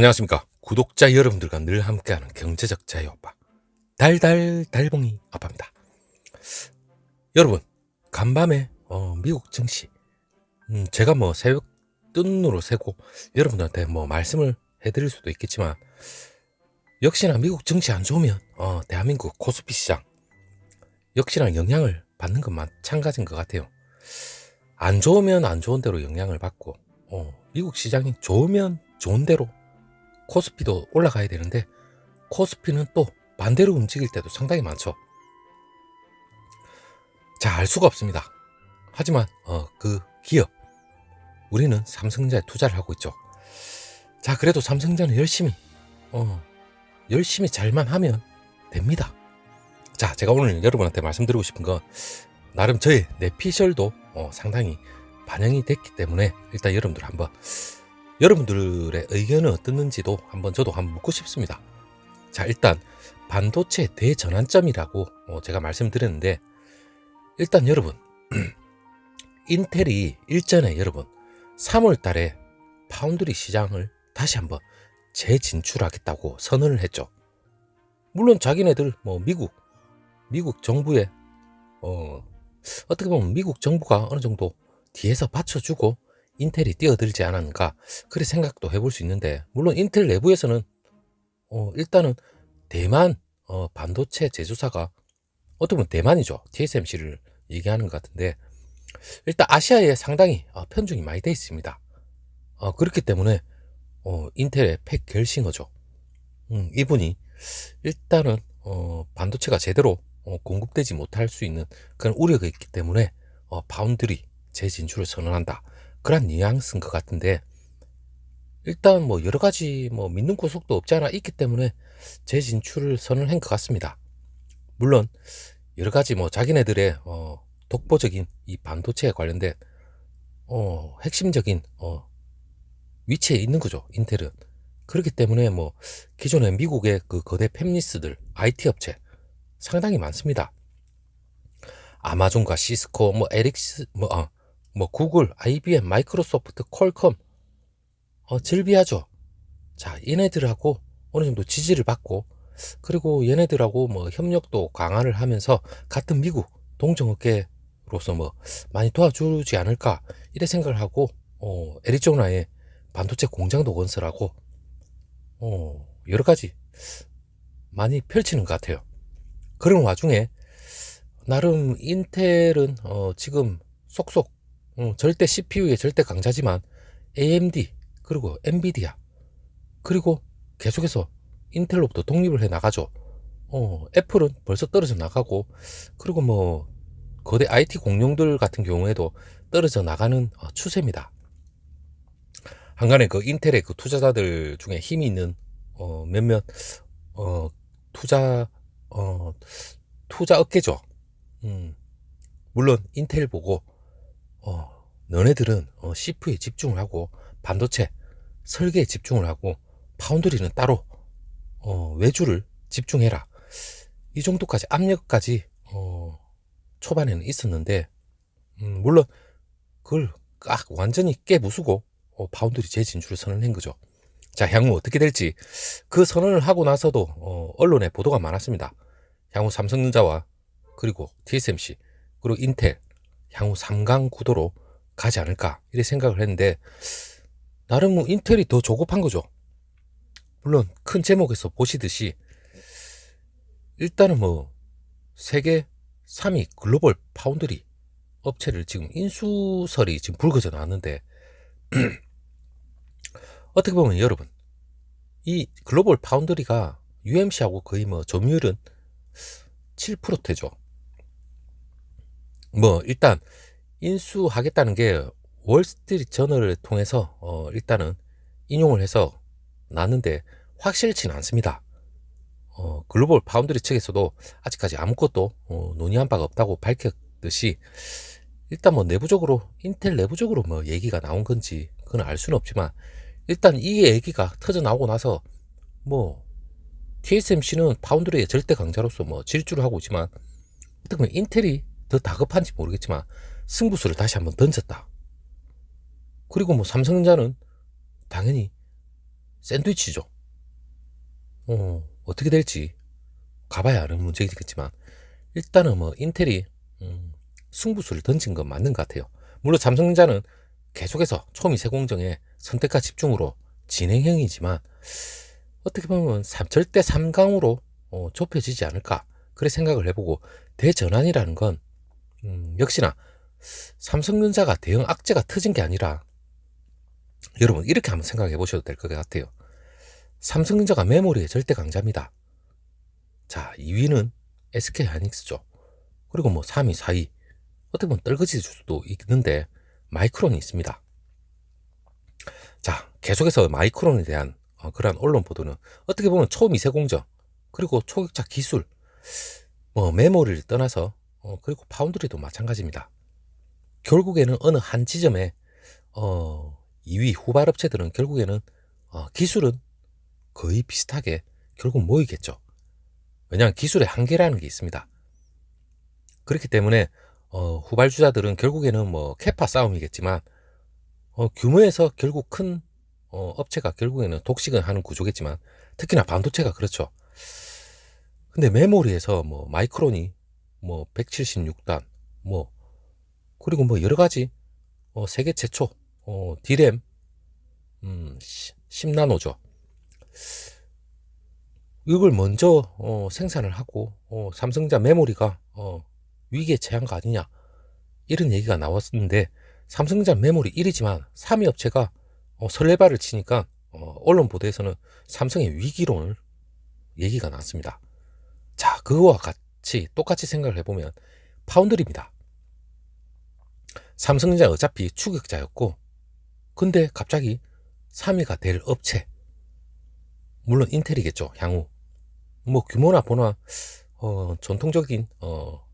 안녕하십니까. 구독자 여러분들과 늘 함께하는 경제적 자유아빠. 달달 달봉이 아빠입니다. 여러분, 간밤에 어, 미국 증시. 음, 제가 뭐 새벽 뜬으로 세고 여러분들한테 뭐 말씀을 해드릴 수도 있겠지만 역시나 미국 증시 안 좋으면 어, 대한민국 코스피 시장 역시나 영향을 받는 것 마찬가지인 것 같아요. 안 좋으면 안 좋은 대로 영향을 받고 어, 미국 시장이 좋으면 좋은 대로 코스피도 올라가야 되는데 코스피는 또 반대로 움직일 때도 상당히 많죠. 자, 알 수가 없습니다. 하지만 어, 그 기업 우리는 삼성전자에 투자를 하고 있죠. 자, 그래도 삼성전자는 열심히 어, 열심히 잘만 하면 됩니다. 자, 제가 오늘 여러분한테 말씀드리고 싶은 건 나름 저의 내피셜도 어, 상당히 반영이 됐기 때문에 일단 여러분들 한번 여러분들의 의견은 어떻는지도 한번 저도 한번 묻고 싶습니다. 자, 일단 반도체 대전환점이라고 어, 제가 말씀드렸는데 일단 여러분 인텔이 일전에 여러분 3월 달에 파운드리 시장을 다시 한번 재진출하겠다고 선언을 했죠. 물론 자기네들 뭐 미국 미국 정부의 어 어떻게 보면 미국 정부가 어느 정도 뒤에서 받쳐주고 인텔이 뛰어들지 않았는가 그래 생각도 해볼 수 있는데 물론 인텔 내부에서는 어 일단은 대만 어 반도체 제조사가 어떻게 보면 대만이죠 TSMC를 얘기하는 것 같은데 일단 아시아에 상당히 어, 편중이 많이 돼 있습니다. 어, 그렇기 때문에 어, 인텔의 팩 결싱어죠. 음, 이분이 일단은 어, 반도체가 제대로 어, 공급되지 못할 수 있는 그런 우려가 있기 때문에 어, 바운드리 재진출을 선언한다. 그런 뉘앙스인 것 같은데 일단 뭐 여러 가지 뭐 믿는 구석도 없지 않아 있기 때문에 재진출을 선언한 것 같습니다. 물론 여러 가지 뭐 자기네들의 어, 독보적인 이 반도체에 관련된 어, 핵심적인 어, 위치에 있는 거죠 인텔은 그렇기 때문에 뭐 기존의 미국의 그 거대 팹리스들 IT 업체 상당히 많습니다. 아마존과 시스코, 뭐 에릭스, 뭐, 아, 뭐 구글, IBM, 마이크로소프트, 퀄컴, 어, 즐비하죠. 자, 얘네들하고 어느 정도 지지를 받고 그리고 얘네들하고 뭐 협력도 강화를 하면서 같은 미국 동정업계로서 뭐 많이 도와주지 않을까 이래 생각을 하고 어, 애리조나에 반도체 공장도 건설하고 어, 여러 가지 많이 펼치는 것 같아요. 그런 와중에 나름 인텔은 어, 지금 속속 어, 절대 CPU의 절대 강자지만 AMD 그리고 엔비디아 그리고 계속해서 인텔로부터 독립을 해 나가죠. 어, 애플은 벌써 떨어져 나가고 그리고 뭐 거대 IT 공룡들 같은 경우에도 떨어져 나가는 어, 추세입니다. 한간에 그 인텔의 그 투자자들 중에 힘이 있는 어, 몇몇 어, 투자 어, 투자 업계죠. 음, 물론 인텔 보고 어, 너네들은 어, CPU에 집중을 하고 반도체 설계에 집중을 하고 파운드리는 따로 어, 외주를 집중해라. 이 정도까지 압력까지 어, 초반에는 있었는데 음, 물론 그걸 깍 완전히 깨부수고 어, 파운드리 재진출을 선언한 거죠. 자, 향후 어떻게 될지 그 선언을 하고 나서도 어, 언론에 보도가 많았습니다. 향후 삼성전자와 그리고 TSMC 그리고 인텔 향후 3강 구도로 가지 않을까 이렇게 생각을 했는데 나름 뭐 인텔이 더 조급한 거죠. 물론 큰 제목에서 보시듯이 일단은 뭐 세계 3위 글로벌 파운드리 업체를 지금 인수설이 지금 불거져 나왔는데 어떻게 보면 여러분 이 글로벌 파운드리가 UMC하고 거의 뭐 점유율은 7%대죠. 뭐 일단 인수하겠다는 게 월스트리트 저널을 통해서 어 일단은 인용을 해서 났는데 확실치는 않습니다. 어 글로벌 파운드리 측에서도 아직까지 아무것도 어 논의한 바가 없다고 밝혔듯이 일단 뭐 내부적으로 인텔 내부적으로 뭐 얘기가 나온 건지 그건 알 수는 없지만 일단 이 얘기가 터져 나오고 나서 뭐 TSMC는 파운드리의 절대 강자로서 뭐 질주를 하고 있지만 어떻게 보면 인텔이 더 다급한지 모르겠지만 승부수를 다시 한번 던졌다. 그리고 뭐 삼성전자는 당연히 샌드위치죠. 어, 어떻게 될지 가봐야 아는 문제겠지만 일단은 뭐 인텔이 음, 승부수를 던진 건 맞는 것 같아요. 물론 삼성전자는 계속해서 초미세 공정에 선택과 집중으로 진행형이지만 어떻게 보면 삼- 절대 3강으로 어, 좁혀지지 않을까 그래 생각을 해보고 대전환이라는 건 음, 역시나 삼성전자가 대형 악재가 터진 게 아니라 여러분 이렇게 한번 생각해 보셔도 될 것 같아요. 삼성전자가 메모리의 절대 강자입니다. 자, 2위는 SK 하이닉스죠. 그리고 뭐 3위, 4위 어떻게 보면 떨거질 수도 있는데 마이크론이 있습니다. 자, 계속해서 마이크론에 대한 어, 그러한 언론 보도는 어떻게 보면 초미세 공정 그리고 초격자 기술 뭐 메모리를 떠나서 어, 그리고 파운드리도 마찬가지입니다. 결국에는 어느 한 지점에 어, 2위 후발 업체들은 결국에는 어, 기술은 거의 비슷하게 결국 모이겠죠. 왜냐하면 기술의 한계라는 게 있습니다. 그렇기 때문에 어, 후발주자들은 결국에는 뭐 캐파 싸움이겠지만 어, 규모에서 결국 큰 어, 업체가 결국에는 독식을 하는 구조겠지만 특히나 반도체가 그렇죠. 근데 메모리에서 뭐 마이크론이 뭐 176단 뭐 그리고 뭐 여러 가지 어, 세계 최초 어, 디램 음, 10나노죠. 이걸 먼저 어, 생산을 하고 어, 삼성자 메모리가 어, 위기에 처한 거 아니냐 이런 얘기가 나왔는데 삼성자 메모리 1위지만 3위 업체가 어, 설레발을 치니까 어, 언론 보도에서는 삼성의 위기론을 얘기가 나왔습니다. 자 그거와 같 이 똑같이 생각을 해보면 파운드리입니다. 삼성전자 어차피 추격자였고 근데 갑자기 3위가 될 업체. 물론 인텔이겠죠 향후. 뭐 규모나 보나 어, 전통적인 어,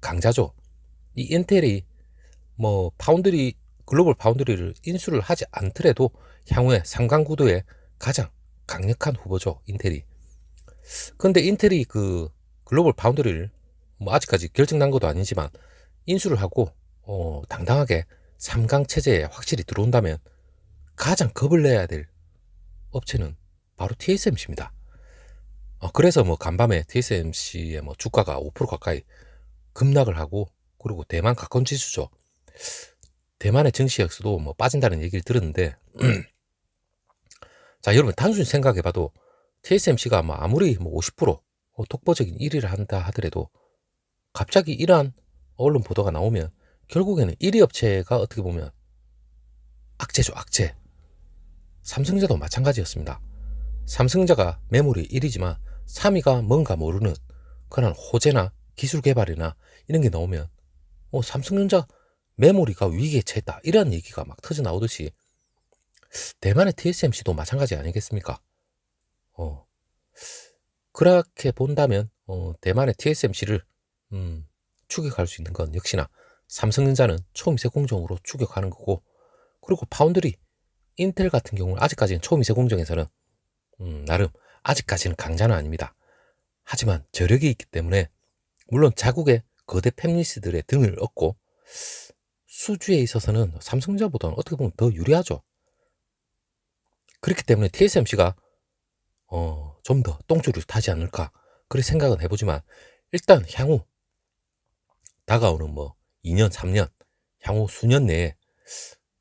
강자죠. 이 인텔이 뭐 파운드리 글로벌 파운드리를 인수를 하지 않더라도 향후에 상강 구도에 가장 강력한 후보죠 인텔이. 근데 인텔이 그 글로벌 파운드리를 뭐 아직까지 결정난 것도 아니지만 인수를 하고 어, 당당하게 3강 체제에 확실히 들어온다면 가장 겁을 내야 될 업체는 바로 TSMC입니다. 어, 그래서 뭐 간밤에 TSMC의 뭐 주가가 5% 가까이 급락을 하고 그리고 대만 가까운 지수죠. 대만의 증시역수도 뭐 빠진다는 얘기를 들었는데 자 여러분 단순히 생각해봐도 TSMC가 뭐 아무리 뭐 50% 어, 독보적인 1위를 한다 하더라도 갑자기 이러한 언론 보도가 나오면 결국에는 1위 업체가 어떻게 보면 악재죠 악재 삼성자도 마찬가지였습니다. 삼성자가 메모리 1위지만 3위가 뭔가 모르는 그런 호재나 기술 개발이나 이런 게 나오면 어, 삼성전자 메모리가 위기에 처했다 이런 얘기가 막 터져 나오듯이 대만의 TSMC도 마찬가지 아니겠습니까? 어 그렇게 본다면 어, 대만의 TSMC를 음, 추격할 수 있는 건 역시나 삼성전자는 초미세 공정으로 추격하는 거고 그리고 파운드리 인텔 같은 경우는 아직까지는 초미세 공정에서는 음, 나름 아직까지는 강자는 아닙니다. 하지만 저력이 있기 때문에 물론 자국의 거대 팹리스들의 등을 얻고 수주에 있어서는 삼성전자보다는 어떻게 보면 더 유리하죠. 그렇기 때문에 TSMC가 어, 좀 더 똥줄을 타지 않을까 그렇게 생각은 해보지만 일단 향후 다가오는 뭐 2년, 3년, 향후 수년 내에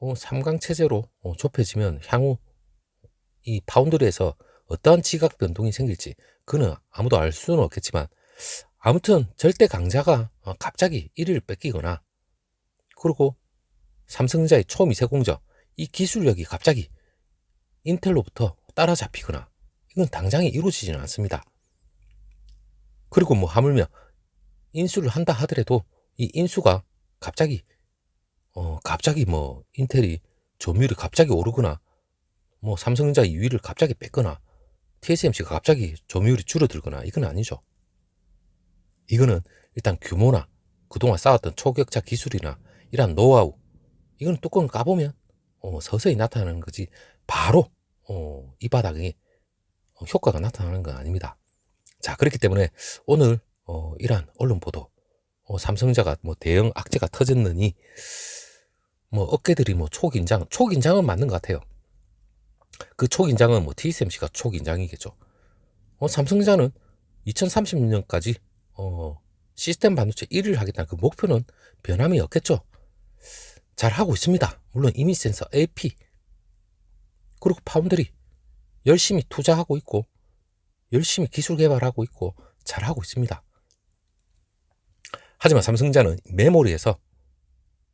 어, 3강 체제로 어, 좁혀지면 향후 이 파운드리에서 어떠한 지각 변동이 생길지 그는 아무도 알 수는 없겠지만 아무튼 절대 강자가 어, 갑자기 1위를 뺏기거나 그리고 삼성전자의 초미세 공정 이 기술력이 갑자기 인텔로부터 따라잡히거나 이건 당장에 이루어지지는 않습니다. 그리고 뭐 하물며 인수를 한다 하더라도 이 인수가 갑자기 어 갑자기 뭐 인텔이 점유율이 갑자기 오르거나 뭐 삼성전자 2위를 갑자기 뺐거나 TSMC가 갑자기 점유율이 줄어들거나 이건 아니죠. 이거는 일단 규모나 그동안 쌓았던 초격자 기술이나 이런 노하우 이건 뚜껑을 까보면 어, 서서히 나타나는 거지 바로 어, 이 바닥에 어, 효과가 나타나는 건 아닙니다. 자 그렇기 때문에 오늘 어, 이러한 언론 보도 어, 삼성자가 뭐 대형 악재가 터졌느니 뭐 어깨들이 뭐 초긴장 초긴장은 맞는 것 같아요. 그 초긴장은 뭐 TSMC가 초긴장이겠죠. 어, 삼성전자는 2030년까지 어, 시스템 반도체 1위를 하겠다는 그 목표는 변함이 없겠죠. 잘 하고 있습니다. 물론 이미 센서 AP 그리고 파운드리 열심히 투자하고 있고 열심히 기술 개발하고 있고 잘 하고 있습니다. 하지만 삼성전자는 메모리에서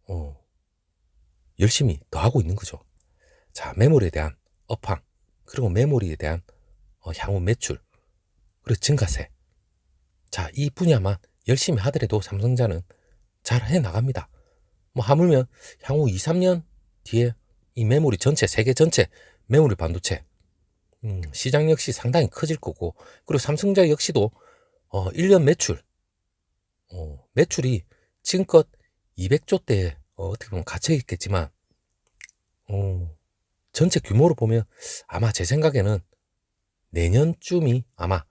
어, 열심히 더 하고 있는 거죠. 자, 메모리에 대한 업황, 그리고 메모리에 대한 어, 향후 매출, 그리고 증가세. 자, 이 분야만 열심히 하더라도 삼성전자는 잘 해 나갑니다. 뭐 하물며 향후 2, 3년 뒤에 이 메모리 전체, 세계 전체 메모리 반도체 음, 시장 역시 상당히 커질 거고, 그리고 삼성전자 역시도 어, 1년 매출, 어, 매출이 지금껏 200조대에 어, 어떻게 보면 갇혀 있겠지만, 어, 전체 규모로 보면 아마 제 생각에는 내년쯤이 아마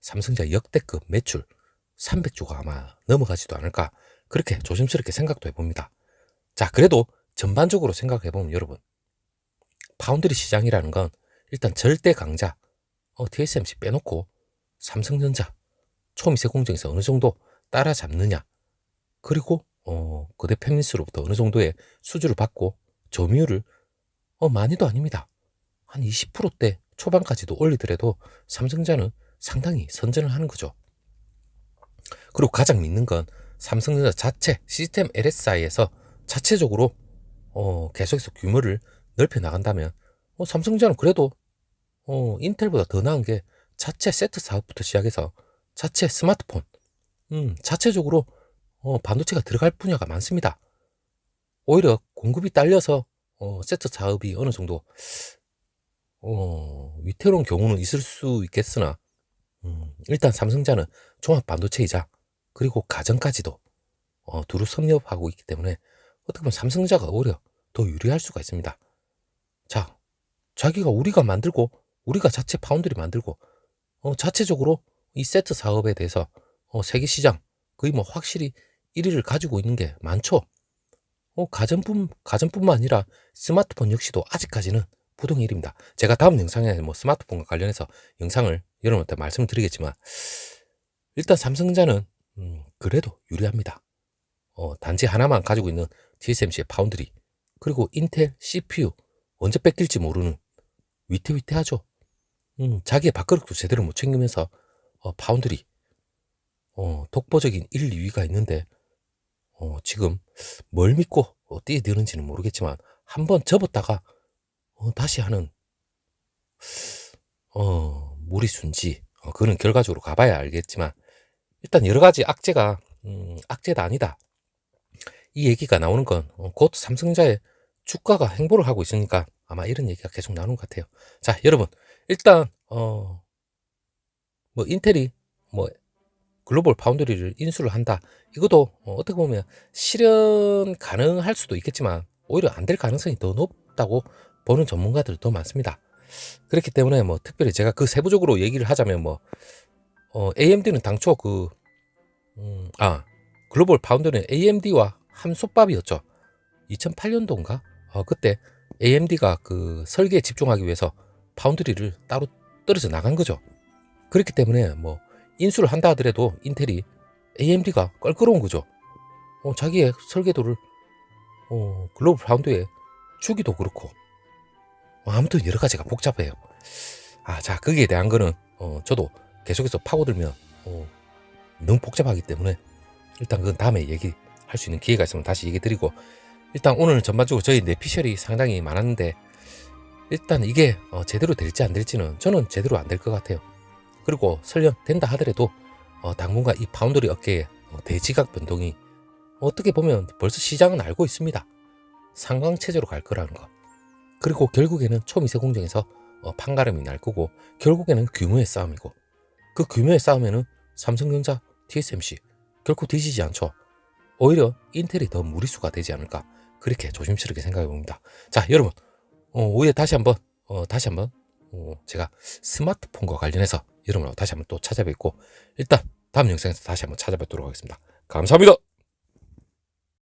삼성전자 역대급 매출 300조가 아마 넘어가지도 않을까 그렇게 조심스럽게 생각도 해봅니다. 자, 그래도 전반적으로 생각해보면 여러분, 파운드리 시장이라는 건 일단 절대 강자, 어, TSMC 빼놓고 삼성전자, 초미세 공정에서 어느 정도 따라잡느냐, 그리고 어, 거대 페미스로부터 어느 정도의 수주를 받고 점유율을 어, 많이도 아닙니다. 한 20%대 초반까지도 올리더라도 삼성전자는 상당히 선전을 하는 거죠. 그리고 가장 믿는 건 삼성전자 자체 시스템 LSI에서 자체적으로 어, 계속해서 규모를 넓혀 나간다면 어, 삼성전자는 그래도 어, 인텔보다 더 나은 게 자체 세트 사업부터 시작해서 자체 스마트폰, 음, 자체적으로 어, 반도체가 들어갈 분야가 많습니다. 오히려 공급이 딸려서 어, 세트 사업이 어느 정도 어, 위태로운 경우는 있을 수 있겠으나 음, 일단 삼성전자는 종합 반도체이자 그리고 가전까지도 어, 두루 섭렵하고 있기 때문에 어떻게 보면 삼성전자가 오히려 더 유리할 수가 있습니다. 자, 자기가 우리가 만들고 우리가 자체 파운드리 만들고 어, 자체적으로 이 세트 사업에 대해서 어, 세계 시장 거의 뭐 확실히 1위를 가지고 있는 게 많죠. 어, 가전뿐 가전뿐만 아니라 스마트폰 역시도 아직까지는 부동의 1위입니다. 제가 다음 영상에 뭐 스마트폰과 관련해서 영상을 여러분한테 말씀을 드리겠지만 일단 삼성전자는 음, 그래도 유리합니다. 어, 단지 하나만 가지고 있는 TSMC의 파운드리 그리고 인텔 CPU 언제 뺏길지 모르는 위태위태하죠. 음, 자기의 밥그릇도 제대로 못 챙기면서 어, 파운드리 어, 독보적인 1, 2위가 있는데 어, 지금 뭘 믿고 어, 뛰어드는지는 모르겠지만 한번 접었다가 어, 다시 하는 어, 무리순지 어, 그는 결과적으로 가봐야 알겠지만 일단 여러 가지 악재가 음, 악재다 아니다 이 얘기가 나오는 건 곧 삼성자의 주가가 행보를 하고 있으니까 아마 이런 얘기가 계속 나오는 것 같아요. 자, 여러분 일단 어, 뭐 인텔이 뭐 글로벌 파운드리를 인수를 한다. 이것도 어, 어떻게 보면 실현 가능할 수도 있겠지만 오히려 안 될 가능성이 더 높다고 보는 전문가들 더 많습니다. 그렇기 때문에 뭐 특별히 제가 그 세부적으로 얘기를 하자면 뭐 어, AMD는 당초 그 음, 아 글로벌 파운드는 AMD와 한솥밥이었죠. 2008년도인가? 어, 그때 AMD가 그 설계에 집중하기 위해서 파운드리를 따로 떨어져 나간 거죠. 그렇기 때문에 뭐 인수를 한다 하더라도 인텔이 AMD가 껄끄러운 거죠. 어, 자기의 설계도를 어, 글로벌 파운드에 주기도 그렇고 어, 아무튼 여러 가지가 복잡해요. 아, 자 거기에 대한 거는 어, 저도 계속해서 파고들면 어, 너무 복잡하기 때문에 일단 그건 다음에 얘기할 수 있는 기회가 있으면 다시 얘기 드리고 일단 오늘 전반적으로 저희 내피셜이 상당히 많았는데 일단 이게 어, 제대로 될지 안 될지는 저는 제대로 안 될 것 같아요. 그리고 설령 된다 하더라도 어, 당분간 이 파운드리 업계의 어, 대지각 변동이 어떻게 보면 벌써 시장은 알고 있습니다. 상광체제로 갈 거라는 거. 그리고 결국에는 초미세 공정에서 어, 판가름이 날 거고 결국에는 규모의 싸움이고 그 규모의 싸움에는 삼성전자, TSMC 결코 뒤지지 않죠. 오히려 인텔이 더 무리수가 되지 않을까 그렇게 조심스럽게 생각해 봅니다. 자, 여러분, 어, 오히려 다시 한번 어, 다시 한번 어, 제가 스마트폰과 관련해서 여러분하고 다시 한번 또 찾아뵙고 일단 다음 영상에서 다시 한번 찾아뵙도록 하겠습니다. 감사합니다.